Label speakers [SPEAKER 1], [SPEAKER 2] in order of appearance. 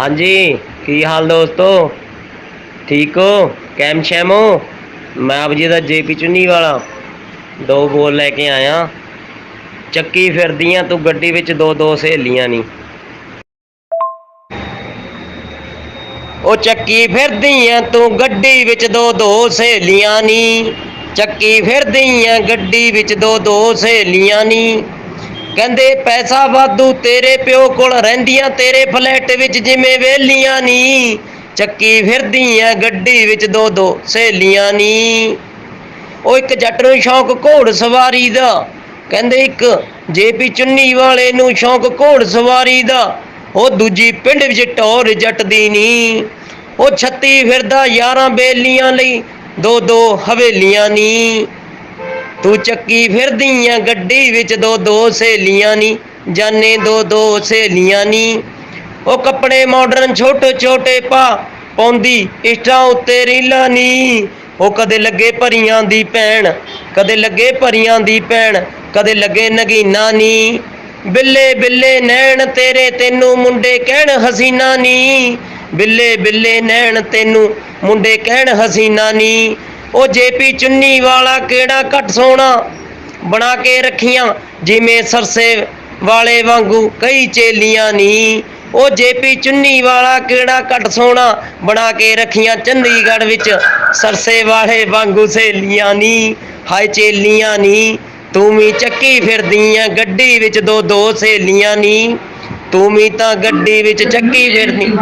[SPEAKER 1] ਹਾਂਜੀ, ਕੀ ਹਾਲ ਦੋਸਤੋ? ਠੀਕ ਹੋ? ਕੈਮ ਸ਼ੈਮ ਹੋ? ਮੈਂ ਆਪ ਜੀ ਦਾ ਜੇਪੀ ਚੁੰਨੀ ਵਾਲਾ। ਦੋ ਬੋਲ ਲੈ ਕੇ ਆਇਆ। ਚੱਕੀ ਫਿਰਦੀਆਂ, ਤੂੰ ਗੱਡੀ ਵਿੱਚ ਦੋ ਦੋ ਸਹੇਲੀਆਂ ਨਹੀਂ ਉਹ ਚੱਕੀ ਫਿਰਦੀਆਂ, ਤੂੰ ਗੱਡੀ ਵਿੱਚ ਦੋ ਦੋ ਸਹੇਲੀਆਂ ਨੀ। ਚੱਕੀ ਫਿਰਦੀਆਂ, ਗੱਡੀ ਵਿੱਚ ਦੋ ਦੋ ਸਹੇਲੀਆਂ ਨੀ। ਕਹਿੰਦੇ, ਪੈਸਾ ਵਾਧੂ ਤੇਰੇ ਪਿਓ ਕੋਲ ਰਹਿੰਦੀਆਂ, ਤੇਰੇ ਫਲੈਟ ਵਿੱਚ ਜਿਵੇਂ ਵੇਲੀਆਂ ਨੀ। ਚੱਕੀ ਫਿਰਦੀਆਂ ਗੱਡੀ ਵਿੱਚ ਦੋ ਦੋ ਸਹੇਲੀਆਂ ਨੀ। ਉਹ ਇੱਕ ਜੱਟ ਨੂੰ ਸ਼ੌਂਕ ਘੋੜ ਸਵਾਰੀ ਦਾ। ਕਹਿੰਦੇ, ਇੱਕ ਜੇਪੀ ਚੁੰਨੀ ਵਾਲੇ ਨੂੰ ਸ਼ੌਂਕ ਘੋੜ ਸਵਾਰੀ ਦਾ। ਉਹ ਦੂਜੀ ਪਿੰਡ ਵਿੱਚ ਟੌਰ ਜੱਟਦੀ ਨੀ। ਉਹ ਛੱਤੀ ਫਿਰਦਾ ਯਾਰਾਂ ਬੇਲੀਆਂ ਲਈ, ਦੋ ਦੋ ਹਵੇਲੀਆਂ ਨੀ। ਤੂੰ ਚੱਕੀ ਫਿਰਦੀਆਂ ਗੱਡੀ ਵਿੱਚ ਦੋ ਦੋ ਸਹੇਲੀਆਂ ਨੀ, ਜਾਨੇ ਦੋ ਦੋ ਸਹੇਲੀਆਂ ਨੀ। ਉਹ ਕੱਪੜੇ ਮਾਡਰਨ ਛੋਟੇ ਛੋਟੇ ਪਾ ਪਾਉਂਦੀ ਇਸ਼ਟਾਂ ਉੱਤੇ ਰੀਲਾਂ ਨੀ। ਉਹ ਕਦੇ ਲੱਗੇ ਭਰੀਆਂ ਦੀ ਭੈਣ, ਕਦੇ ਲੱਗੇ ਭਰੀਆਂ ਦੀ ਭੈਣ, ਕਦੇ ਲੱਗੇ ਨਗੀਨਾ ਨੀ। ਬਿੱਲੇ ਬਿੱਲੇ ਨੈਣ ਤੇਰੇ ਤੈਨੂੰ ਮੁੰਡੇ ਕਹਿਣ ਹਸੀਨਾ ਨੀ। ਬਿੱਲੇ ਬਿੱਲੇ ਨੈਣ ਤੈਨੂੰ ਮੁੰਡੇ ਕਹਿਣ ਹਸੀਨਾ ਨੀ। ਉਹ ਜੇਪੀ ਚੁੰਨੀ ਵਾਲਾ ਕਿਹੜਾ ਘੱਟ ਸੋਹਣਾ? ਬਣਾ ਕੇ ਰੱਖੀਆਂ, ਜਿਵੇਂ ਸਰਸੇ ਵਾਲੇ ਵਾਂਗੂ, ਕਈ ਚੇਲੀਆਂ ਨੀ। ਉਹ ਜੇਪੀ ਚੁੰਨੀ ਵਾਲਾ ਕਿਹੜਾ ਘੱਟ ਸੋਹਣਾ? ਬਣਾ ਕੇ ਰੱਖੀਆਂ ਚੰਡੀਗੜ੍ਹ ਵਿੱਚ, ਸਰਸੇ ਵਾਲੇ ਵਾਂਗੂ ਸਹੇਲੀਆਂ ਨੀ। ਹਾਏ, ਚੇਲੀਆਂ ਨੀ। ਤੂੰ ਵੀ ਚੱਕੀ ਫਿਰਦੀਆਂ, ਗੱਡੀ ਵਿੱਚ ਦੋ ਦੋ ਸਹੇਲੀਆਂ ਨੀ। ਤੂੰ ਵੀ ਤਾਂ ਗੱਡੀ ਵਿੱਚ ਚੱਕੀ ਫਿਰਦੀ।